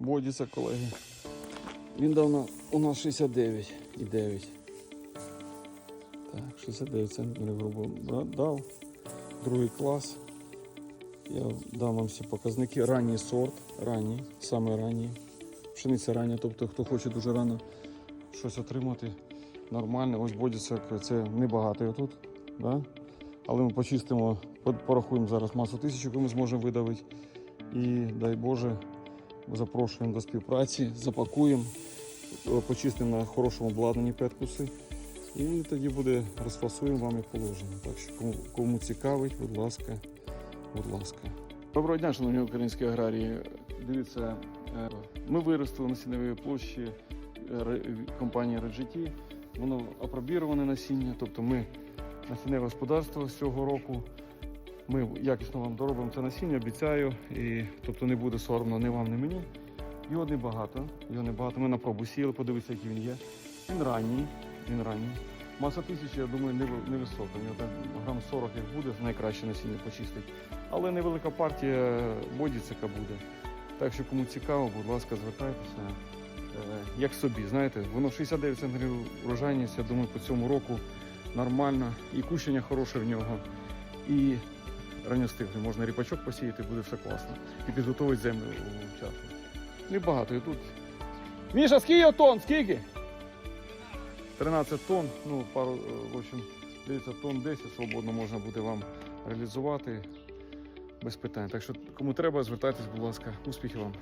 Бодіса, колеги. Він давно у нас 69 і 9. Так, 69 центнерів грубо дав. Другий клас. Я дам вам всі показники. Ранній сорт, ранній, саме ранній. Пшениця рання, тобто хто хоче дуже рано щось отримати нормальне. Ось бодіса це небагато тут. Да? Але ми почистимо, порахуємо зараз масу тисяч, яку ми зможемо видавити. І дай Боже, запрошуємо до співпраці, запакуємо, е, почистимо на хорошому обладнанні петкуси. І тоді буде розфасуємо вам як положено. Так що кому, кому цікавить, будь ласка, будь ласка. Доброго дня, шановні українські аграрії. Дивіться, е, ми виростили на сіневій площі е, компанії RGT. Воно апробіроване насіння, тобто ми насінневе господарство з цього року. Ми якісно вам доробимо це насіння, обіцяю. І, тобто не буде соромно ні вам, ні мені. Його небагато. Його небагато. Ми на пробу сіяли, подивіться, який він є. Він ранній. Він ранній. Маса тисячі, я думаю, невисока. Нього там грам 40 як буде, найкраще насіння почистить. Але невелика партія бодіцика буде. Так що кому цікаво, будь ласка, звертайтеся. Е, Як собі, знаєте, воно 69 центнерів урожайність, я думаю, по цьому року нормально. І кущення хороше в нього. І ранньостиглий. Можна ріпачок посіяти, буде все класно. І підготувати землю часу. Небагато. І тут. Міша, скільки тонн? Скільки? 13 тонн, ну, пару, е, в общем, дивіться, тонн 10 свободно можна буде вам реалізувати без питань. Так що, кому треба, звертайтесь, будь ласка, успіхів вам.